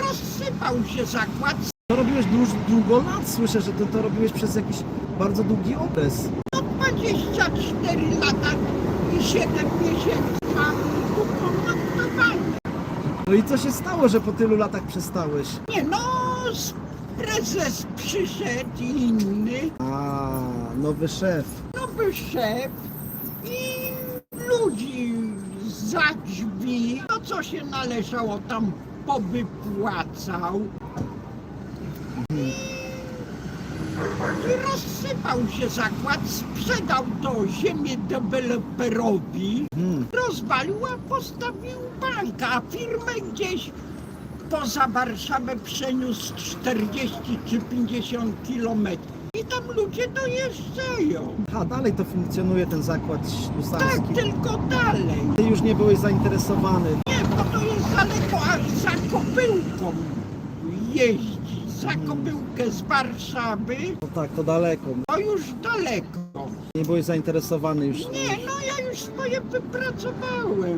rozsypał się zakład. To robiłeś dłuż, długo lat? Słyszę, że to, to robiłeś przez jakiś bardzo długi okres. No 24 lata i 7 miesięcy mam ukontraktowane. No i co się stało, że po tylu latach przestałeś? Nie no, prezes przyszedł i inny, A, nowy szef. nowy szef i ludzi za drzwi. No co się należało tam powypłacał. I rozsypał się zakład, sprzedał to ziemię deweloperowi, rozwalił, a postawił bank, a firmę gdzieś poza Warszawę przeniósł 40 czy 50 kilometrów. I tam ludzie dojeżdżają. A, dalej to funkcjonuje ten zakład Tak, ślusarski. tylko dalej. Ty już nie byłeś zainteresowany. Nie, bo to jest Kopyłką jeździ. Za Kopyłkę z Warszawy, No tak, to daleko. to już daleko. Nie byłeś zainteresowany już. Nie, no ja już swoje wypracowałem.